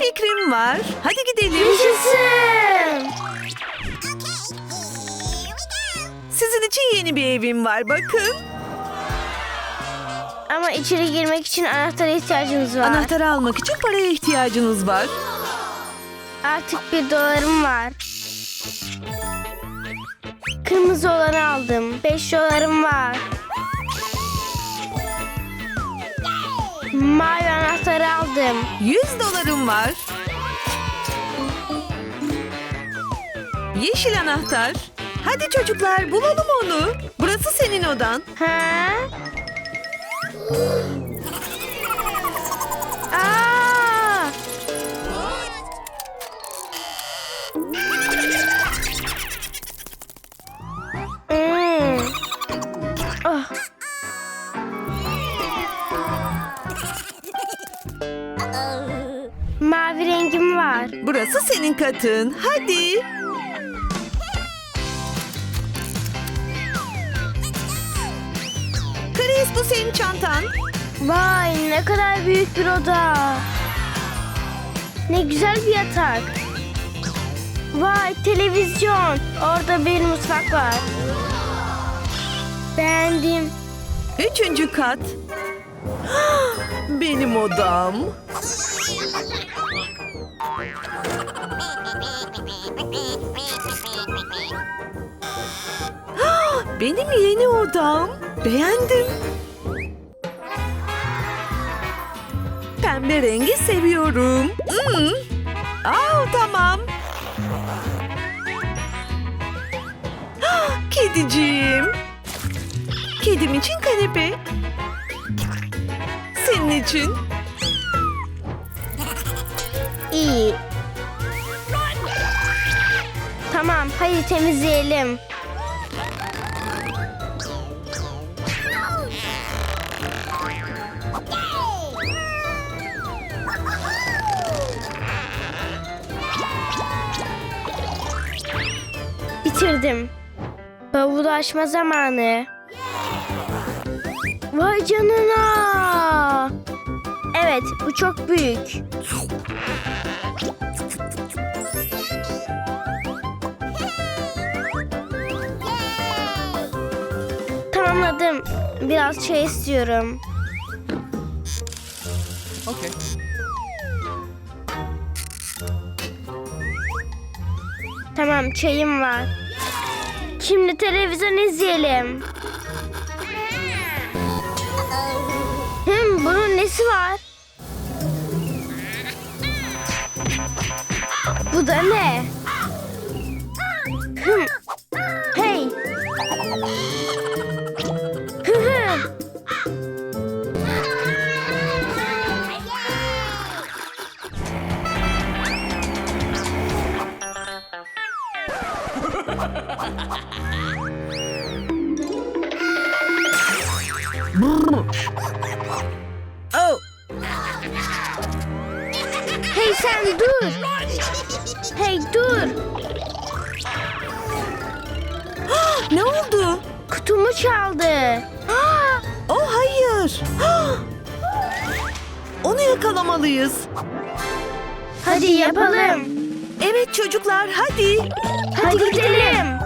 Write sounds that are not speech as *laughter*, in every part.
Bir fikrim var. Hadi gidelim. Yaşasın. Sizin için yeni bir evim var bakın. Ama içeri girmek için anahtara ihtiyacımız var. Anahtarı almak için paraya ihtiyacınız var. Artık bir dolarım var. Kırmızı olanı aldım. Beş dolarım var. Mavi aldım. 100 dolarım var. Yeşil anahtar. Hadi çocuklar bulalım onu. Burası senin odan. Ha? Aa! Senin katın. Hadi. Chris bu senin çantan. Vay ne kadar büyük bir oda. Ne güzel bir yatak. Vay televizyon. Orada bir mutfak var. Beğendim. Üçüncü kat. *gasps* Benim odam. Benim yeni odam. Beğendim. Pembe rengi seviyorum. Hmm. Aa, tamam. Kediciğim. Kedim için kanepe. Senin için. İyi. Tamam hadi temizleyelim. Bitirdim. Bavulu açma zamanı. Vay canına. Evet, bu çok büyük. Tamamladım. Biraz çay istiyorum. Okay. Tamam, çayım var. Şimdi televizyon izleyelim. Hım, bunun nesi var? Bu da ne? Hım. Oh, Hey sen dur. Hey dur. ne oldu? Kutumu çaldı. Ah! Oh hayır. Onu yakalamalıyız. Hadi yapalım. Evet çocuklar hadi. Hadi gidelim.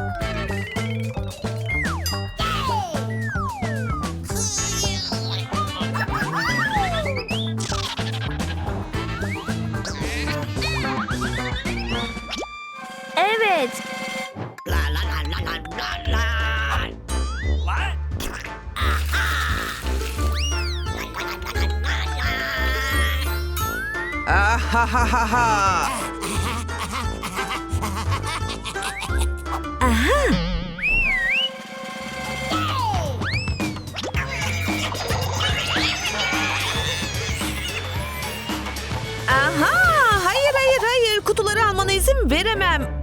Evet. Ah ha ha ha ha. Aha. Aha! Hayır hayır hayır. Kutuları almana izin veremem.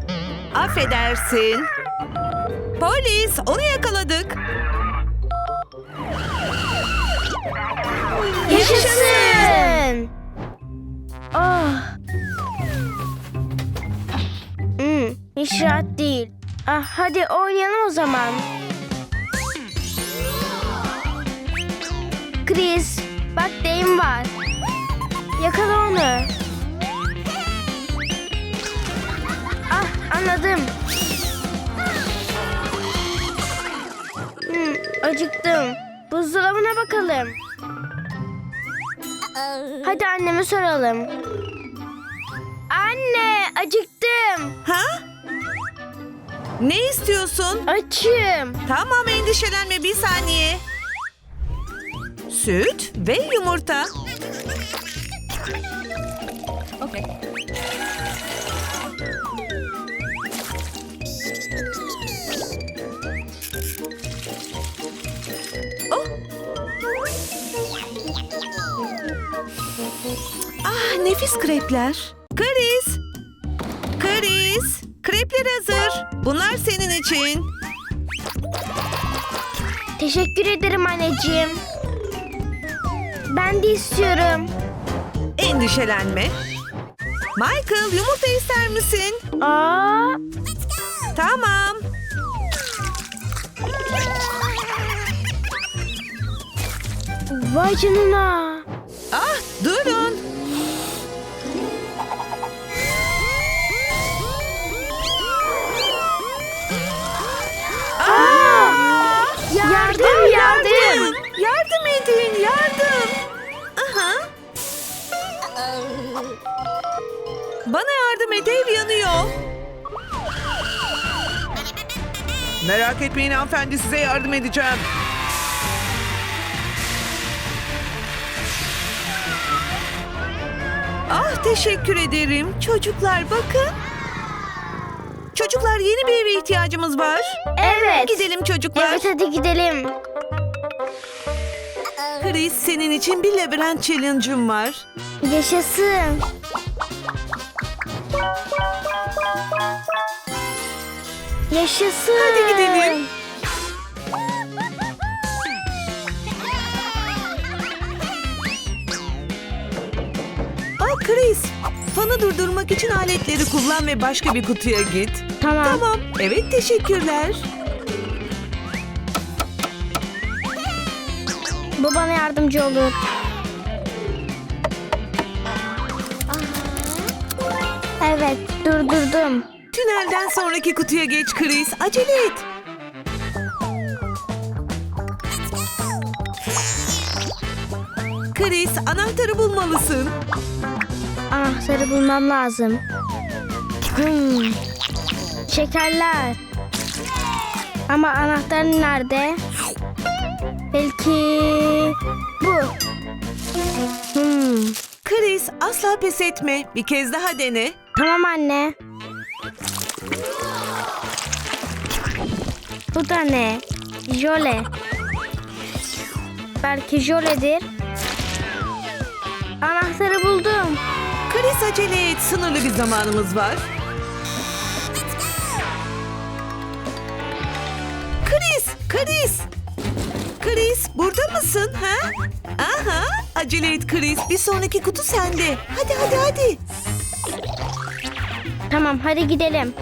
Affedersin. Polis, onu yakaladık. Yaşasın. Ah. Hmm, hiç rahat değil. Ah, hadi oynayalım o zaman. Chris, bak yakala onu. Anladım. Hmm, acıktım. Buzdolabına bakalım. Hadi anneme soralım. Anne acıktım. Ha? Ne istiyorsun? Açım. Tamam endişelenme bir saniye. Süt ve yumurta. Oh. Ah nefis krepler. Chris. Chris. Krepler hazır. Bunlar senin için. Teşekkür ederim anneciğim. Ben de istiyorum. Endişelenme. Michael yumurta ister misin? Aa, Tamam. vay canına. Ah durun. Edin yardım. Aha. Bana yardım et ev yanıyor. Merak etmeyin hanımefendi size yardım edeceğim. Ah teşekkür ederim. Çocuklar bakın. Çocuklar yeni bir eve ihtiyacımız var. Evet. Gidelim çocuklar. Evet hadi gidelim. Chris senin için bir labirent challenge'ım var. Yaşasın. Yaşasın. Hadi gidelim. Aa Chris, fanı durdurmak için aletleri kullan ve başka bir kutuya git. Tamam. Tamam. Evet teşekkürler. Bu bana yardımcı olur. Evet durdurdum. Tünelden sonraki kutuya geç Chris. Acele et. Chris anahtarı bulmalısın. Anahtarı bulmam lazım. Hmm. Şekerler. Ama anahtar nerede? Belki bu. Hmm. Chris asla pes etme. Bir kez daha dene. Tamam anne. Bu da ne? Jöle. Belki jöledir. Anahtarı buldum. Chris acele et. Sınırlı bir zamanımız var. Chris burada mısın ha? Aha, acele et Chris. Bir sonraki kutu sende. Hadi hadi hadi. Tamam hadi gidelim.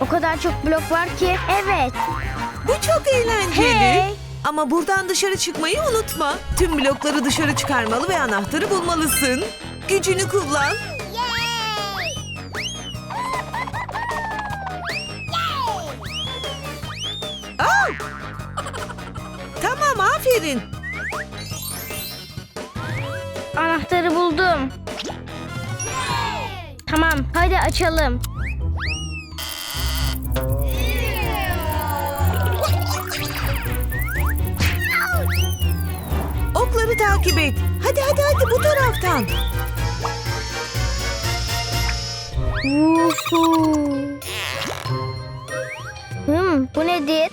O kadar çok blok var ki. Evet. Bu çok eğlenceli. Hey. Ama buradan dışarı çıkmayı unutma. Tüm blokları dışarı çıkarmalı ve anahtarı bulmalısın. Gücünü kullan. Aferin. Anahtarı buldum. Tamam hadi açalım. Okları takip et. Hadi hadi hadi bu taraftan. Vuhu. Hmm, bu nedir?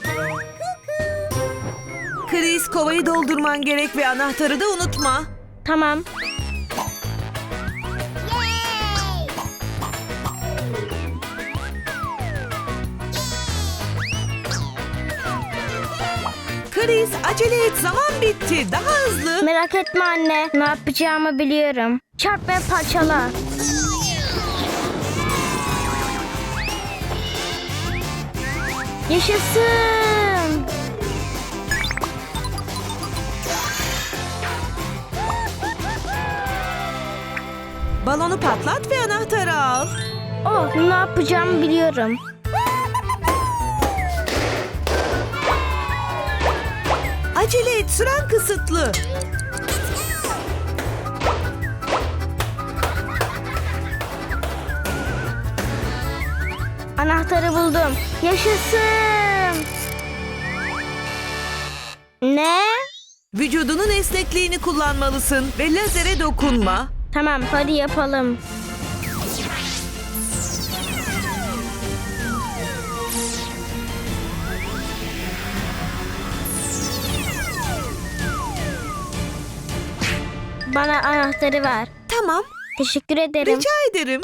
Chris kovayı doldurman gerek ve anahtarı da unutma. Tamam. Chris acele et zaman bitti. Daha hızlı. Merak etme anne. Ne yapacağımı biliyorum. Çarp ve parçala. Yaşasın. Balonu patlat ve anahtarı al. Oh ne yapacağımı biliyorum. Acele et süren kısıtlı. Anahtarı buldum. Yaşasın. Ne? Vücudunun esnekliğini kullanmalısın ve lazere dokunma. Tamam hadi yapalım. Bana anahtarı ver. Tamam, Teşekkür ederim. rica ederim.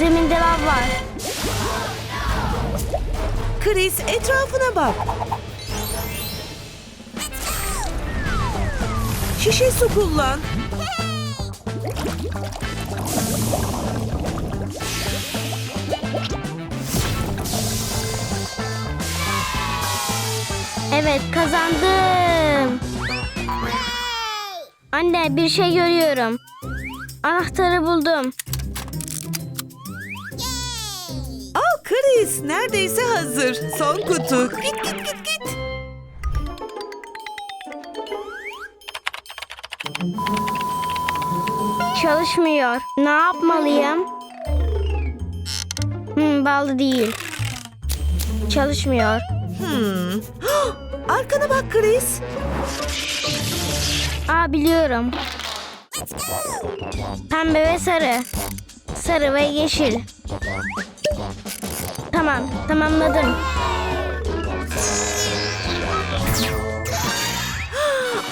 Zeminde lav var. Chris etrafına bak. Şişe su kullan. Evet kazandım. Anne bir şey görüyorum. Anahtarı buldum. Chris neredeyse hazır. Son kutu. Git git git git. Çalışmıyor. Ne yapmalıyım? Hmm, bağlı değil. Çalışmıyor. Hmm. *gasps* Arkana bak Chris. Aa biliyorum. Pembe ve sarı. Sarı ve yeşil. Tamam, tamamladım.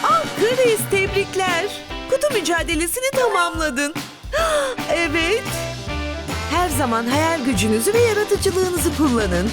Ah Chris tebrikler. Kutu mücadelesini tamamladın. *gasps* Evet. Her zaman hayal gücünüzü ve yaratıcılığınızı kullanın.